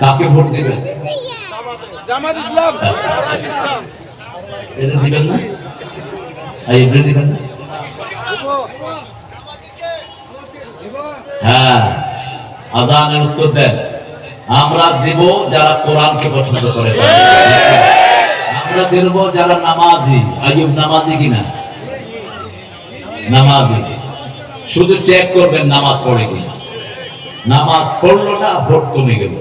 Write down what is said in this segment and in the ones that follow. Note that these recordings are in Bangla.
কাকে ভোট দিবেন জামাত ইসলাম। এটা দিবেন না? এই এটা দিবেন না? হ্যাঁ আজানের উত্তর দেন। আমরা দেব যারা কোরআনকে পছন্দ করে। আমরা দেব যারা নামাজি। আইব নামাজি কিনা? নামাজি। শুধু চেক করবেন নামাজ পড়ে কিনা। নামাজ পড়ল না ভোট কমে গেল।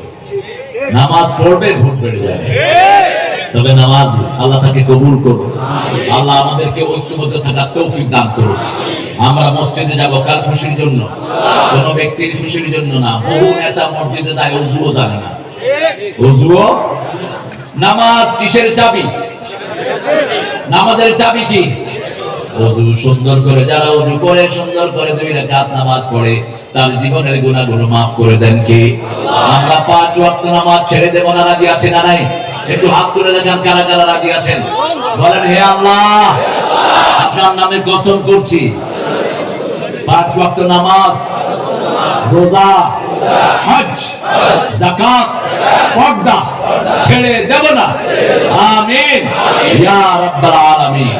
নামাজ পড়বে, ভোট বেড়ে যাবে। তবে নামাজ আল্লাহ তাকে কবুল করুন। আল্লাহ আমাদেরকে ঐক্যবদ্ধ থাকার তৌফিক দান করুন। আমরা মসজিদে যাব কার খুশির জন্য? কোন ব্যক্তির খুশির জন্য না। বহু নেতা মসজিদে যায়, উজুও জানে না। উজুও? নামাজ কিসের চাবি? নামাজের চাবি কি? সুন্দর করে, যারা অজু করে, সুন্দর করে দুই রাকাত নামাজ পড়ে তার জীবনের গুনাহগুলো মাফ করে দেন কি? আমরা পাঁচ ওয়াক্ত নামাজ ছেড়ে দেব না, রাজি আছি না নাই? একটু হাত তুলে দেখেন কারা কারা রাজি আছেন। বলেন, হে আল্লাহ, আপনার নামে কসম করছি। পাঁচ ওয়াক্ত নামাজ, রোজা, হজ, যাকাত, পর্দা ছেড়ে দেব না। আমিন। ইয়া রাব্বাল আলামিন।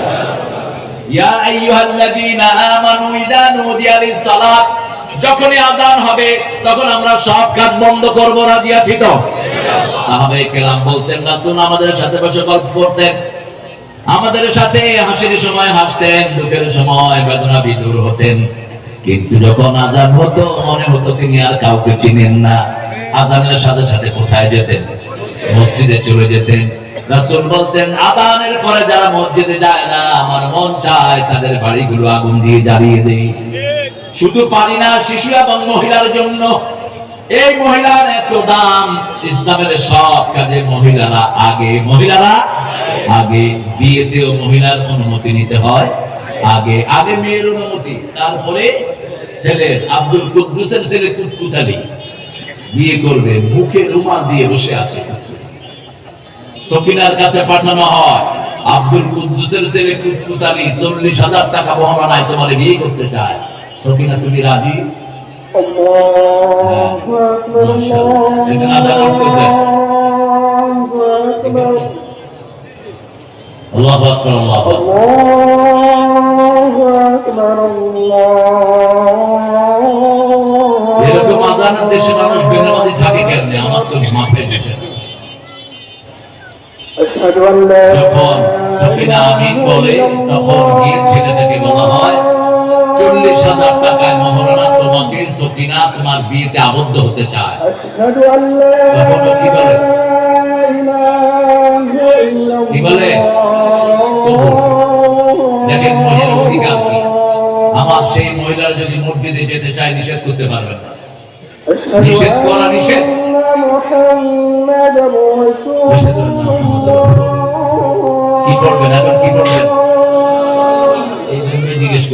ইয়া আইয়ুহাল্লাযীনা আমানু ইযা নুদিয়া লিস-সালাত যখনই আযান হবে, তখন আমরা সব কাজ বন্ধ করব, রাজি আছি তো? সাহাবায়ে কেরাম বলতেন, রাসূল, আমাদের সাথে বসে গল্প করতেন। আমাদের সাথে হাসির সময় হাসতেন, দুঃখের সময় বেদনা বিদুর হতেন। কিন্তু যখন আজান হতো, মনে হতো তিনি আর কাউকে চিনেন না। আজানের সাথে সাথে কোথায় যেতেন? মসজিদে চলে যেতেন। রাসূল বলতেন আদানের পরে যারা মসজিদে যায় না, আমার মন চায় তাদের বাড়িগুলো আগুন দিয়ে জ্বালিয়ে দেই। শুধু পারি না শিশু এবং মহিলার জন্য। এই মহিলার এত দাম, ইসলামের সব কাজে মহিলারা আগে মহিলারা আগে বিয়েতেও মহিলার অনুমতি নিতে হয়, আগে আগে মেয়ের অনুমতি। তারপরে ছেলের, আব্দুল কুদ্দুসের ছেলে কুতকুতালি। বিয়ে করবে, মুখে রুমাল দিয়ে বসে আছে। সকিনার কাছে পাঠানো হয়, আব্দুল কুদ্দুসের ছেলে কুতকুতালি, চল্লিশ হাজার টাকা বহমানায় তোমার বিয়ে করতে চায়। সকিনা তুমি রাজি? এরকম আদানের দেশে মানুষ বেনামাজি থাকে কেমনে? আমার তো মাথায় যেতে যখন সকিনা আমিন বলে তখন গিয়ে ছেলেটাকে বলা হয় মসজিদের সাথে আপনার গায়ে মহরণা তোমাকে সকিনা তোমার বিয়েতে আবদ্ধ হতে চায়। কি বলে? কি বলে? দেখেন মহিলার অধিকার কি? আমার সেই মহিলার যদি মসজিদে যেতে চায় নিষেধ করতে পারবেন না। নিষেধ করা নিষেধ। কি করবেন? এখন কি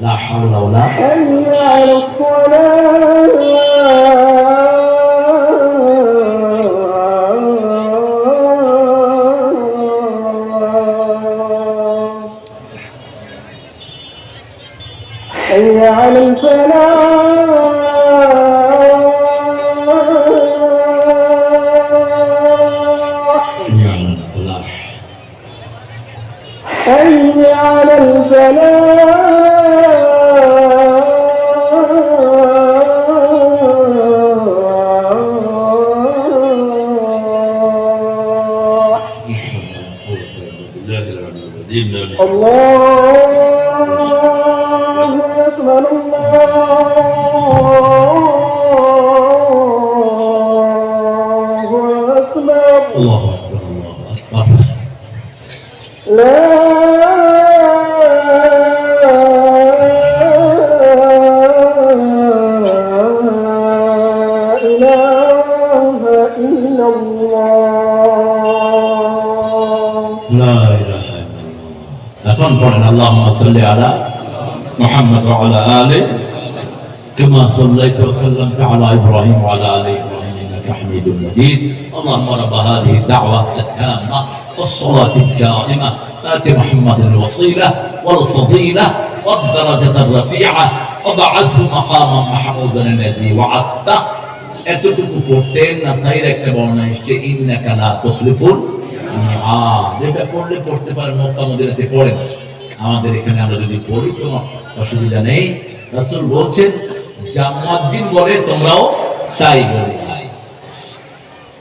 لا حول ولا حي على الصلاة حي على الفلاح. أكبر الله أكبر الله أكبر لا إله إلا الله لا إله إلا الله أكون قرن اللهم صل على محمد وعلى آله كما صليت وسلمت على إبراهيم وعلى آله ابراهيم انك حميد مجيد اللهم رب هذه الدعوه التامه والصلاه الدائمه ات محمد الوصيله والفضيله والدرجه الرفيعه وبعثه مقاما محمودا الذي وعدته এতটুকু পড়তেন নাসাইর একটা বর্ণনা এসছে ইন্নাকা লা তুখলিফুল মিআদ যেটা পড়লে পড়তে পারে মক্কা মদিনাতে পড়ে না। আমাদের এখানে আমরা যদি পড়ি কোনো অসুবিধা নেই রাসূল বলছেন জামাদ্দিন বলে তোমরাও তাই বলে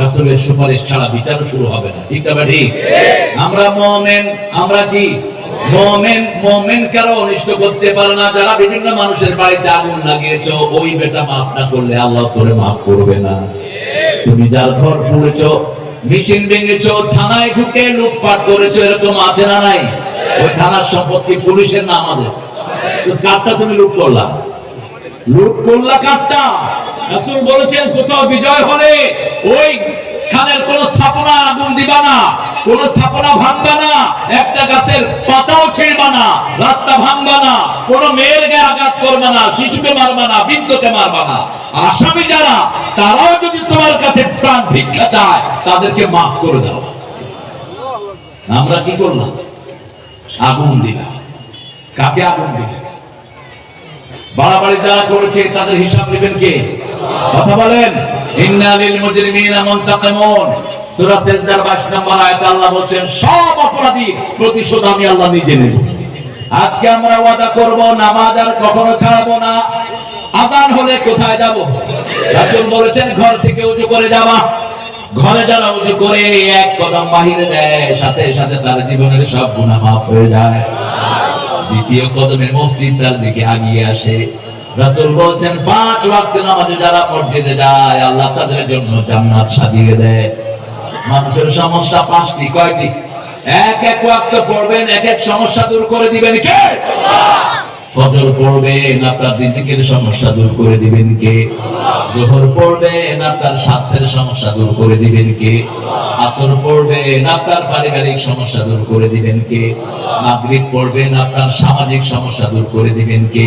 রাসূলের সুপারিশ ছাড়া বিচার শুরু হবে না। ঠিক তবে ঠিক? আমরা মুমিন, আমরা কি? মুমিন মুমিন কারও অনিষ্ট করতে পারে না? যারা বিভিন্ন মানুষের বাড়িতে আগুন লাগিয়েছো, ওই বেটা মাফ না করলে আল্লাহ তোরে মাফ করবে না। তুমি যার ঘর পুড়েছো মেশিন ভেঙেছো, থানায় ঢুকে লুটপাট করেছ, এরকম আছে না নাই? ওই থানার সম্পত্তি পুলিশের না আমাদের। কারটা তুমি লুট করলা? লুট করলা কারটা? রাসূল বলেছেন, কোথাও বিজয় হলে ওই খানের কোন স্থাপনা আগুন দিবা না, কোন স্থাপনা ভাঙবা না, একটা গাছের পাতাও ছিঁড়বা না, রাস্তা ভাঙবা না, কোন মেয়ের গায়ে আঘাত করবা না, শিশুকে মারবা না, বৃদ্ধকে মারবা না। আসামি যারা, তারাও যদি তোমার কাছে প্রাণ ভিক্ষা চায়, তাদেরকে মাফ করে দাও। আমরা কি করলাম? আগুন দিলাম। কাকে আগুন দিলাম? বাড়াবাড়ি যারা করেছে, তাদের হিসাব নেবেন কে? কথা বলেন। ইন্না মুজরিমিনা মুনতাকিমুন। সূরা সিজদার 22 নম্বর আয়াতে আল্লাহ বলেন সব অপরাধী প্রতিশোধ আমি আল্লাহ নিজে নেব। আজকে আমরা ওয়াদা করব, নামাজ আর কখনো ছাড়বো না। আযান হলে কোথায় বলেছেন, ঘর থেকে উজু করে যাবা ঘরে যারা উজু করে, এক কদম বাহিরে দেয়, সাথে সাথে তার জীবনের সব গুনাহ মাফ হয়ে যায়। দ্বিতীয় কদমে মসজিদ তার দিকে আগিয়ে আসে। রাসুল বলছেন, পাঁচ ওয়াক্ত নামাজে যারা মসজিদে যায়, আল্লাহ তাদের জন্য জান্নাত সাজিয়ে দেয়। মানুষের সমস্যা পাঁচটি, কয়টি? এক এক ওয়াক্ত পড়বেন, এক এক সমস্যা দূর করে দিবেন কে? ফজর পড়বেন, আপনার রিজিকের সমস্যা দূর করে দিবেন কে? জোহর পড়বেন, আপনার স্বাস্থ্যের সমস্যা দূর করে দিবেন কে? আসর পড়বেন, আপনার পারিবারিক সমস্যা দূর করে দিবেন কে? মাগরিব পড়বেন, আপনার সামাজিক সমস্যা দূর করে দিবেন কে?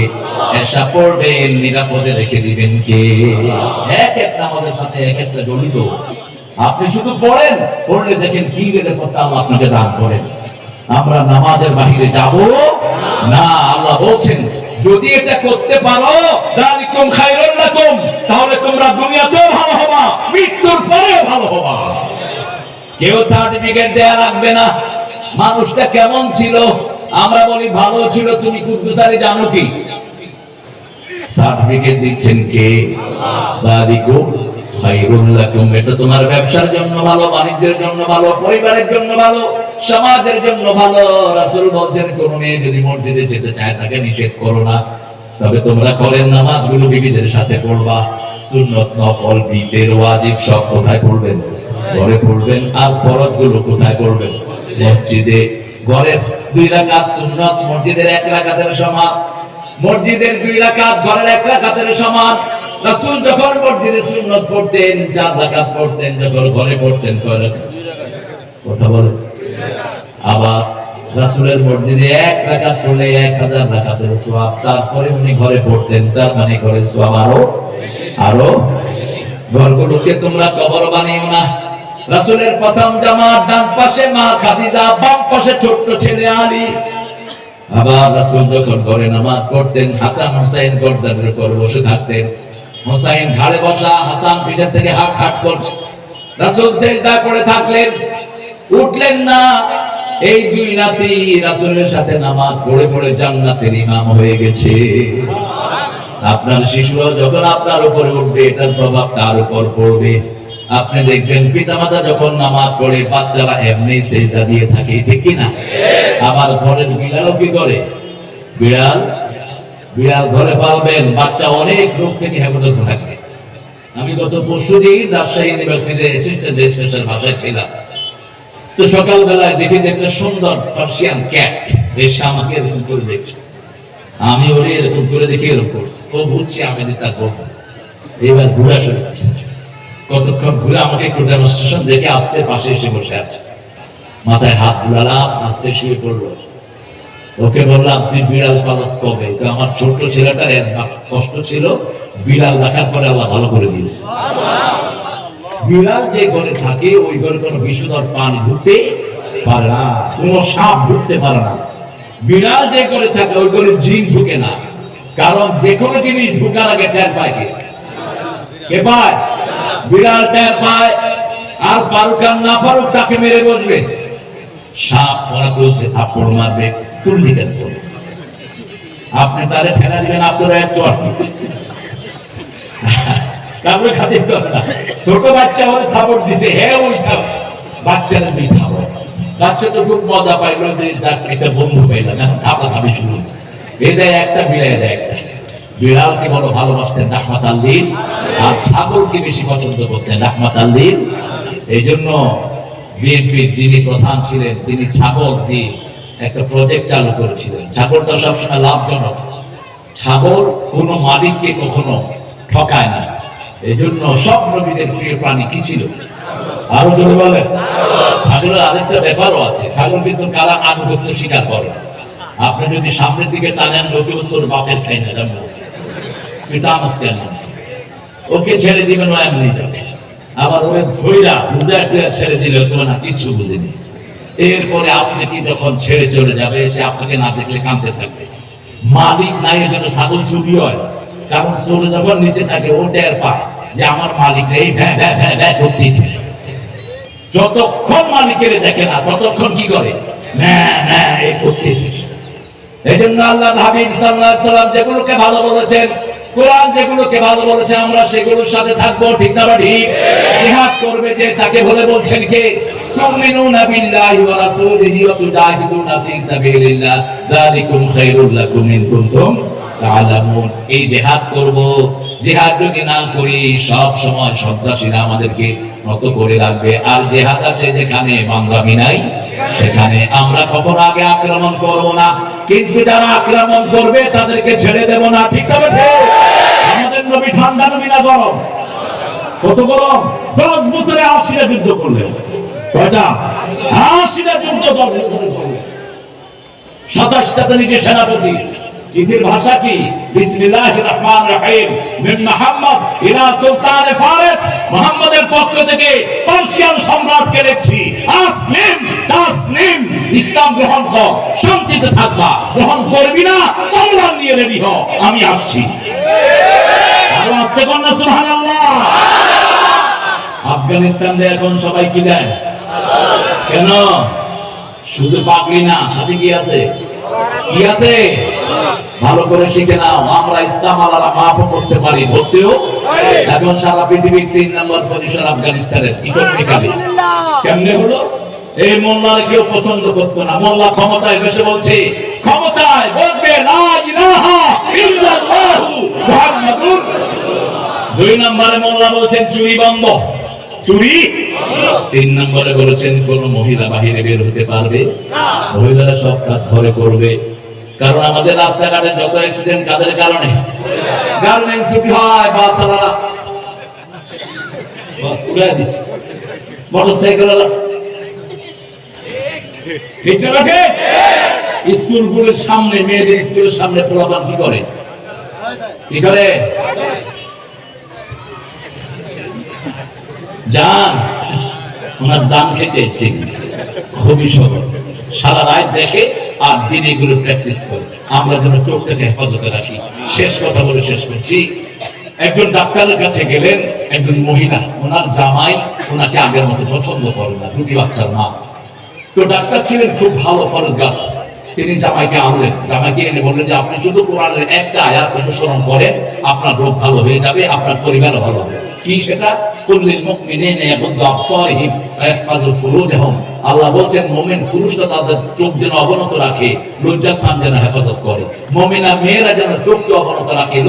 এসা পড়বেন, নিরাপদে রেখে দিবেন কে? এক একটা আমাদের সাথে এক একটা জড়িত। আপনি শুধু পড়েন, পড়লে দেখেন কি নিরাপত্তা আল্লাহ আপনাকে দান করেন। আমরা নামাজের বাহিরে যাব না আল্লাহ বলছেন, যদি এটা করতে পারো তাহলে তোমরা দুনিয়াতেও ভালো হবা, মৃত্যুর পরেও ভালো হবা। কেউ সার্টিফিকেট দেয়া লাগবে না। মানুষটা কেমন ছিল? আমরা বলি, ভালো ছিল, তুমি কুদ্দুসারি জানো কি? সার্টিফিকেট দিচ্ছেন কে? দালিকুম লাকুম, এটা তোমার ব্যবসার জন্য ভালো, বাণিজ্যের জন্য ভালো, পরিবারের জন্য ভালো। সমাজের জন্য ভালো। রাসূল বলছেন, কোন মেয়ে যদি মসজিদে যেতে চায়, তাকে নিষেধ করো না। তবে তোমরা করেন নামাজগুলো বিবিদের সাথে পড়বা। সুন্নত নফল বিতের ওয়াজিব সব কোথায় পড়বেন? ঘরে পড়বেন। আর ফরজগুলো কোথায় পড়বেন? মসজিদে। ঘরে দুই রাকাত সুন্নত, মসজিদের এক রাকাতের সমান। মসজিদের দুই রাকাত ঘরের এক রাকাতের সমান। রাসূল যখন মসজিদে সুন্নত পড়তেন, চার রাকাত পড়তেন, যখন ঘরে পড়তেন কথা বলে আবার রাসূলের মসজিদে এক রাকাত পড়লে এক হাজার রাকাতের সওয়াব, তারপরে উনি ঘরে পড়তেন, তার মানে ঘরে সওয়াব আরও আরও ঘরগুলোকে তোমরা কবর বানিও না। রাসূলের প্রথম জামাত ডান পাশে মা খাদিজা, বাম পাশে ছোট্ট ছেলে আলী। আবার রাসূল যখন ঘরে নামাজ পড়তেন, হাসান হুসাইন গর্দানের উপর বসে থাকতেন। হুসাইন ঘাড়ে বসা, হাসান পিঠে থেকে হাট হাট করছে। রাসূল সেজদা করে থাকলেন। উঠলেন না। এই দুই নাতি রাসূলের সাথে নামাজ পড়ে পড়ে জান্নাতের ইমাম হয়ে গেছে। আপনার শিশুরা যখন আপনার উপরে উঠবে, এটার প্রভাব তার উপর পড়বে? আপনি দেখবেন, পিতামাতা যখন নামাজ পড়ে, বাচ্চারা এমনি সেজদা দিয়ে থাকে, ঠিক কি না আবার ঘরের বিড়ালও কি করে? বিড়াল? বিড়াল ঘরে পালবেন, বাচ্চা অনেক রোগ থেকে হেফাজত থাকবে। আমি গত পরশু দিন রাজশাহী ইউনিভার্সিটির অ্যাসিস্ট্যান্ট রেজিস্ট্রেশন ভাষায় ছিলাম। তো সকালবেলায় দেখি যে একটা সুন্দর পার্সিয়ান ক্যাট এসে আমাকে এরকম করে দেখছে। আমি ওরে এরকম করে দেখে, এরকম করছি। ও বুঝছে আমি যে তার বন্ধু এবার ঘুরা শুরু করছে কতক্ষণ ঘুরে আমাকে একটু ডেমনস্ট্রেশন দেখে আস্তে পাশে এসে বসে আছে। মাথায় হাত বুলালাম, আস্তে শুয়ে পড়ল। ওকে বললাম, তুই বিড়াল পালস কবে? তো আমার ছোট্ট ছেলেটার কষ্ট ছিল, বিড়াল রাখার পরে আল্লাহ ভালো করে দিয়েছে। বিড়াল যে ঘরে থাকে, ওই ঘরে কোনো বিশুদ্ধ পানি ঢুকতে পারে না, কোনো সাপ ঢুকতে পারে না। বিড়াল যে ঘরে থাকে, ওই ঘরে জিন ঢুকে না। কারণ যে কোনো জিনিস ঢুকার আগে টের পায় কে? কে পায়? বিড়াল টের পায়। আর পারুক আর না পারুক, তাকে মেরে বসবে। সাপ ফরা চলছে থাপ্পড় মারবে তুললি কেন? আপনি তারে ঠেলা দিবেন, আপনারা এক চট তারপরে খাতির ছোট বাচ্চা হলে থাপড় দিছে হ্যাঁ ওই থাপ, বাচ্চারা দুই থাপড়। বাচ্চা তো খুব মজা পাইল যে যাক একটা বন্ধু পাইলাম, এখন থাপা থাপি শুরু এই দেয় একটা, বিড়াল দেয় একটা। বিড়ালকে বড় ভালোবাসতেন রাহমাত আল্লিন, আর ছাগলকে বেশি পছন্দ করতেন রাহমাত আল্লিন। এই জন্য বিএনপির যিনি প্রধান ছিলেন, তিনি ছাগল দিয়ে একটা প্রজেক্ট চালু করেছিলেন। ছাগলটা সবসময় লাভজনক। ছাগল কোনো মালিককে কখনো ঠকায় না। সব নবীদের প্রিয় প্রাণী কি ছিল? আরও ছাগলের আরেকটা ব্যাপারও আছে। ছাগল কিন্তু কারা আনুগত্য স্বীকার করে? আপনি যদি সামনের দিকে টানেন লোকে বাপের খাই না কেন ওকে ছেড়ে দিবেন আবার ওরে ধৈরা বুঝা টুয়া ছেড়ে দিলে তোমার না কিচ্ছু বুঝেনি। এরপরে আপনি কি যখন ছেড়ে চলে যাবে, সে আপনাকে না দেখলে কাঁদতে থাকবে। মালিক নাই জন্য ছাগল চুরি হয়। কারণ যখন নিতে থাকে, ও টের পায় যে আমার মালিক এই যতক্ষণ মালিকের দেখে না, ততক্ষণ কি করে? এই করতে এই জন্য আল্লাহ হাবিব যেগুলোকে ভালো বলেছেন, কোরআন যেগুলোকে ভালো বলেছে, আমরা সেগুলোর সাথে থাকব, ঠিক না ঠিক জিহাদ করবে যে, তাকে বলে বলছেন কে? তুমিনুনা বিল্লাহি ওয়া রাসূলিহি ওয়া ফি সাবিলিল্লাহ। যালিকুম লাকুম ইন কুনতুম তাআলামুন এই জিহাদ করব। জিহাদ যদি না করি, সব সময় সন্ত্রাসীরা আমাদেরকে নত করে রাখবে। আর জিহাদ আছে যেখানে বাংলামি নাই, সেখানে আমরা কখনো আগে আক্রমণ করব না। কিন্তু যারা আক্রমণ করবে, তাদেরকে ছেড়ে দেব না। ঠিক তবে আমাদের নবী ঠান্ডা নবী না গরম? কত গরম? দশ বছরে আশিটা যুদ্ধ করলেন কয়টা? আশিটা যুদ্ধ দশ বছরে করলেন নিজে সেনাপতি। চিঠির ভাষা কি? বিসমিল্লাহির রহমানির রহিম। মিন মুহাম্মদ ইলা সুলতান ফারিস। মুহাম্মদের পক্ষ থেকে পার্সিয়ান সম্রাটকে লিখছি আসলিম তাসলিম, ইসলাম গ্রহণ কর, শান্তিতে থাকবা। গ্রহণ করবি না তলোয়ার নিয়ে রেডি হ। আমি আসছি। আরও আসতে কন্যা সুবহানাল্লাহ। আফগানিস্তানে এখন সবাই কি দেয়? কেন? শুধু পাগড়ি না সাথে কি আছে? কি আছে? ভালো করে শিখে নাও আমরা ইসলাম আলারা মাফ করতে পারি ধরতেও এখন সারা পৃথিবীর তিন নম্বর পজিশন আফগানিস্তানের ইকোনমিক্যালি। কেমনে হলো? এই মোল্লার কেউ পছন্দ করতো না। মোল্লা ক্ষমতায় বসে বলছে ক্ষমতায় বলবে লা ইলাহা ইল্লাল্লাহু মুহাম্মাদুর দুই নম্বরে মোল্লা বলছেন চুরি বন্ধ চুরি? তিন নম্বরে বলেছেন কোন মহিলা বাহিরে বের হতে পারবে? মহিলারা সব কাজ ঘরে করবে। কারণ আমাদের রাস্তাঘাটে যত অ্যাক্সিডেন্ট কাদের কারণে? হয়, বাস আলাদা বাস দিছে। মোটরসাইকেল ঠিক রাখে স্কুলগুলোর সামনে, মেয়েদের স্কুলের সামনে পোলাপান কি করে? কি করে? যান ওনার দান খেতে খুবই সহজ সারা রাত দেখে আর দিন এগুলো প্র্যাকটিস করে আমরা যেন চোখটাকে হেফাজতে রাখি। শেষ কথা বলে শেষ করছি। একজন ডাক্তারের কাছে গেলেন, একজন মহিলা। ওনার জামাই ওনাকে আগের মতো পছন্দ করে না, দুটি বাচ্চার মা। তো ডাক্তার ছিলেন খুব ভালো ফরজগার। তিনি জামাইকে আনলেন। জামাইকে এনে বললেন যে, আপনি শুধু কোরআনের একটা আয়াত অনুসরণ করেন, আপনার রোগ ভালো হয়ে যাবে, আপনার পরিবারও ভালো হবে। কি সেটা? কুল্লিল যেন হেফাজত করে। মেয়েরা যেন অবনত রাখে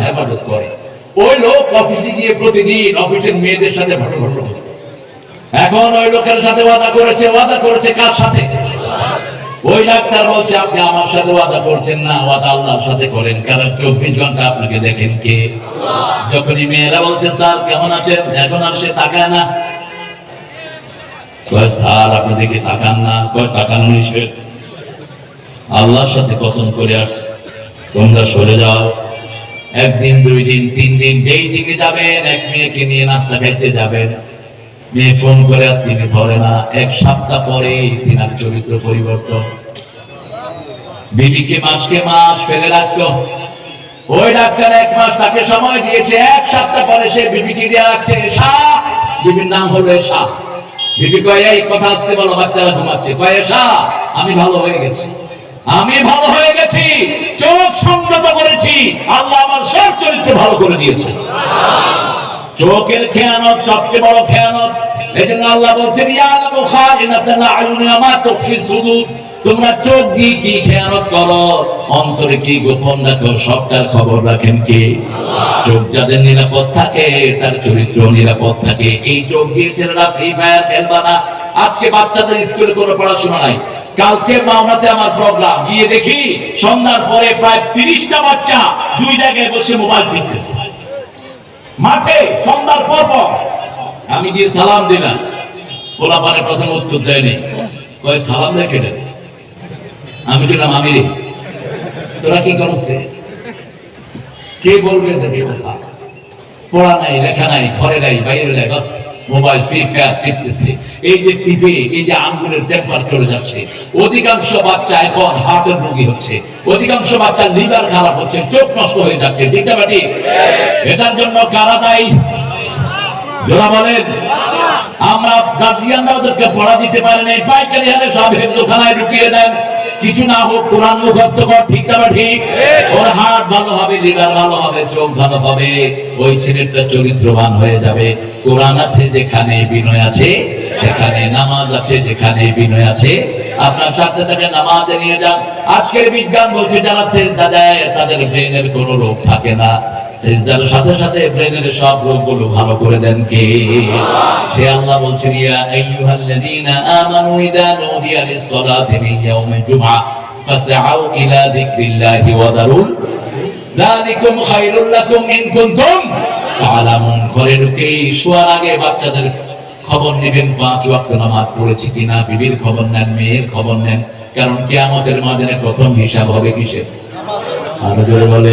হেফাজত করে। ওই লোক অফিসে গিয়ে প্রতিদিন অফিসের মেয়েদের সাথে। এখন ওই লোকের সাথে ওয়াদা করেছে ওয়াদা করেছে কার সাথে? ওই ডাক্তার বলছে, আপনি আমার সাথে ওয়াদা করছেন না, ওয়াদা আল্লাহর সাথে করেন। কারণ চব্বিশ ঘণ্টা আপনাকে দেখেন কে? যখনই মেয়েরা বলছে, স্যার, কেমন আছেন? এখন আর সে তাকায় না। আপনি করে সরে যাও। একদিন, দুই দিন, তিন দিন, যেই দিকে যাবেন, এক মেয়েকে নিয়ে নাস্তা খাইতে যাবেন। মেয়ে ফোন করে আর তিনি ধরে না। এক সপ্তাহ পরে তিনার চরিত্র পরিবর্তন। বিবিকে মাসকে মাস ফেলে রাখতো। ওই ডাক্তার এক মাস তাকে সময় দিয়েছে। এক সপ্তাহ পরে সে বিবিকে দিয়ে রাখছে বিবির নাম হলো শাহ বিবি কয়ে, এই কথা আসতে বলো, বাচ্চারা ঘুমাচ্ছে। কয়ে শাহ আমি ভালো হয়ে গেছি। আমি ভালো হয়ে গেছি। চোখ সংযত করেছি। আল্লাহ আমার সব চরিত্র ভালো করে দিয়েছে চোখের খেয়ানত সবচেয়ে বড় খেয়ানত। এই জন্য আল্লাহ বলছেন ইয়ালামু খাইনাতাল আয়ুনি আমা তুখফি সুদূর। তোমরা চোখ দিয়ে কি খেয়ানত করো? অন্তরে কি গোপন রাখো? সবটার খবর রাখেন কে? চোখ যাদের নিরাপদ থাকে তার চরিত্র নিরাপদ থাকে। এই চোখ দিয়ে ছেলেরা ফ্রি ফায়ার খেলবা না। আজকে বাচ্চাদের স্কুলে কোনো পড়াশোনা নাই। কালকে মাওনাতে আমার প্রোগ্রাম গিয়ে দেখি সন্ধ্যার পরে প্রায় তিরিশটা বাচ্চা দুই জায়গায় বসে মোবাইল টিপতেছে। মাঠে সন্ধ্যার পর পর। আমি গিয়ে সালাম দিলাম। পোলা পানের প্রশ্ন উত্তর দেয়নি। কয়ে, সালাম দেখে দেন আমি দিলাম আমি তোরা কি করছে কে বলবে কথা? পড়া নাই, লেখা নাই, ঘরে নাই, বাইরে নাই, বাস। মোবাইল ফ্রি ফায়ার এই যে এই যে আঙ্গুলের টেম্পার চলে যাচ্ছে। অধিকাংশ বাচ্চা এখন হার্টের রোগী হচ্ছে। অধিকাংশ লিভার খারাপ হচ্ছে, চোখ নষ্ট হয়ে যাচ্ছে। ঠিক এটার জন্য কারা দায়ী? আমরা গার্জিয়ানরা ওদেরকে পড়া দিতে পারেন এই পাইকারি হারে সব ঢুকিয়ে দেন। কিছু না হোক কোরআন মুখস্থ কর ঠিক না ঠিক? ওর হাত ভালো হবে লিভার ভালো হবে চোখ ভালো হবে ওই ছেলেটা চরিত্রবান হয়ে যাবে। কোরআন আছে যেখানে বিনয় আছে সেখানে নামাজ আছে যেখানে বিনয় আছে। আপনার সাথে তাকে নামাজে নিয়ে যান। আজকের বিজ্ঞান বলছে যারা সেজদা দেয় তাদের ব্রেনের কোনো রোগ থাকে না। সেজদার সাথে সাথে ব্রেনের সব রোগগুলো ভালো করে দেন কে? সে আল্লাহ বলছেন, ইয়া আইয়ুহাল্লাযীনা আমানু ইযা নুদিয়া লিস-সালাতি মিন ইয়াউমিল জুমআ ফাসআউ ইলা যিকরিল্লাহি ওয়া দারুল যালিকুম খায়রুল লাকুম ইন কুনতুম তা'লামুন ঘরে ঢুকে শোয়ার আগে বাচ্চাদের খবর নেবেন, পাঁচ ওয়াক্ত নামাজ পড়েছে কিনা? বিবির খবর নেন, মেয়ের খবর নেন। কারণ কিয়ামতের মাঝে প্রথম হিসাব হবে কিসের? আরও জোরে বলে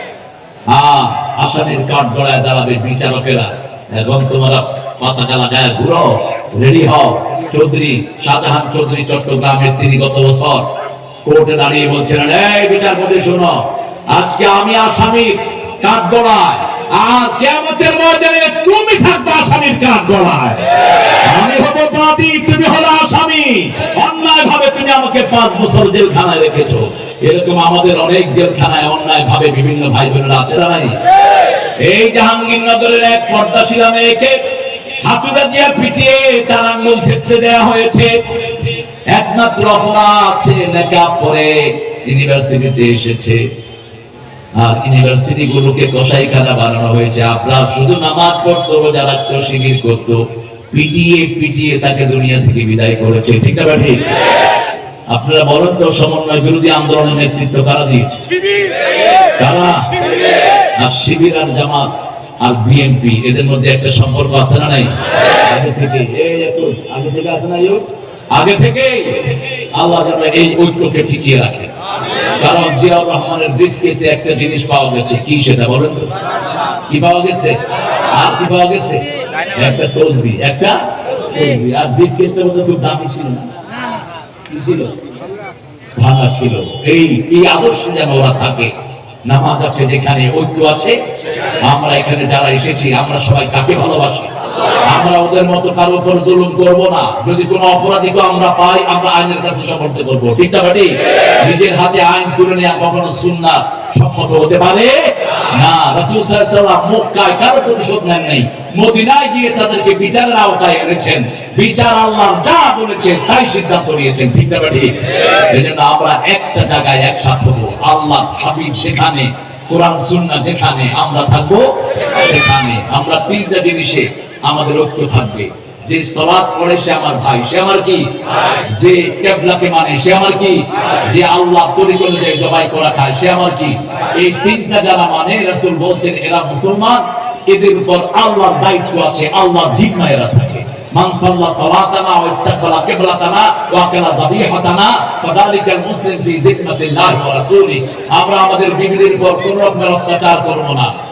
আসামির কাঠ গড়ায় দাঁড়াবে বিচারকেরা। এখন তোমরা আজকে আমি আসামির কাঠ গড়ায়। আর কেমতের তুমি থাকবে কাঠ গড়ায়। তুমি হলো আসামি। অন্যায় ভাবে তুমি আমাকে পাঁচ বছর জেলখানায় রেখেছো। এরকম আমাদের অনেক জেলখানায় অন্যায় ভাবে বিভিন্ন ভাই বোনেরা আছে নাই? এই জাহাঙ্গীরনগরের এক পর্দাশীলা মেয়েকে হাতুড়া দিয়া পিটিয়ে তার আঙ্গুল থেতলে দেওয়া হয়েছে। একমাত্র অপরাধ সে নেকাব পরে ইউনিভার্সিটিতে এসেছে। আর ইউনিভার্সিটি গুলোকে কসাইখানা বানানো হয়েছে। আপনার শুধু নামাজ পড়তো, রোজা রাখতো, শিবির করতো। পিটিয়ে পিটিয়ে তাকে দুনিয়া থেকে বিদায় করেছে। ঠিক না ঠিক? আপনারা বলেন তো, সমন্বয় বিরোধী আন্দোলনের নেতৃত্ব কারা দিয়েছে? আর জামাত আর বিএনপি, এদের মধ্যে একটা সম্পর্ক আছে না নাই? আগে থেকে আগে থেকে আছে না আগে থেকে? আল্লাহ যেন এই ঐক্যকে টিকিয়ে রাখে। কারণ জিয়াউর রহমানের ব্রিফ কেসে একটা জিনিস পাওয়া গেছে। কি সেটা বলেন তো? কি পাওয়া গেছে? আর কি পাওয়া গেছে? একটা তসবি, একটা আর বিশ কেসটা মধ্যে খুব দামি ছিল না। ভাঙা ছিল। এই এই আদর্শ যেন ওরা থাকে। নামাজ আছে যেখানে ঐক্য আছে, আমরা এখানে যারা এসেছি, আমরা সবাই তাকে ভালোবাসি। আমরা ওদের মতো কারও উপর জুলুম করব না। যদি কোনো অপরাধীকে আমরা পাই, আমরা আইনের কাছে সমর্থ করব। ঠিক না বাটি? নিজের হাতে আইন তুলে নেওয়া কখনো সুন্নাত সম্মত হতে পারে তাই সিদ্ধান্ত আমরা একটা যেখানে, আমরা থাকব সেখানে। আমরা তিনটা জিনিসে আমাদের ঐক্য থাকবে। যে সলাৎ পড়ে সে আমার ভাই, সে আমার কি? যে কেবলাকে মানে সে আমার কি? যে আল্লাহ জবাই করা খায়, সে আমার কি? এই তিনটা যারা মানে রাসূল বলছেন, এরা মুসলমান, এদের উপর আল্লাহর দায়িত্ব আছে, আল্লাহর জিম্মা এরা থাকে। আমরা আমাদের বিবিদের উপর কোন রকমের অত্যাচার করব না।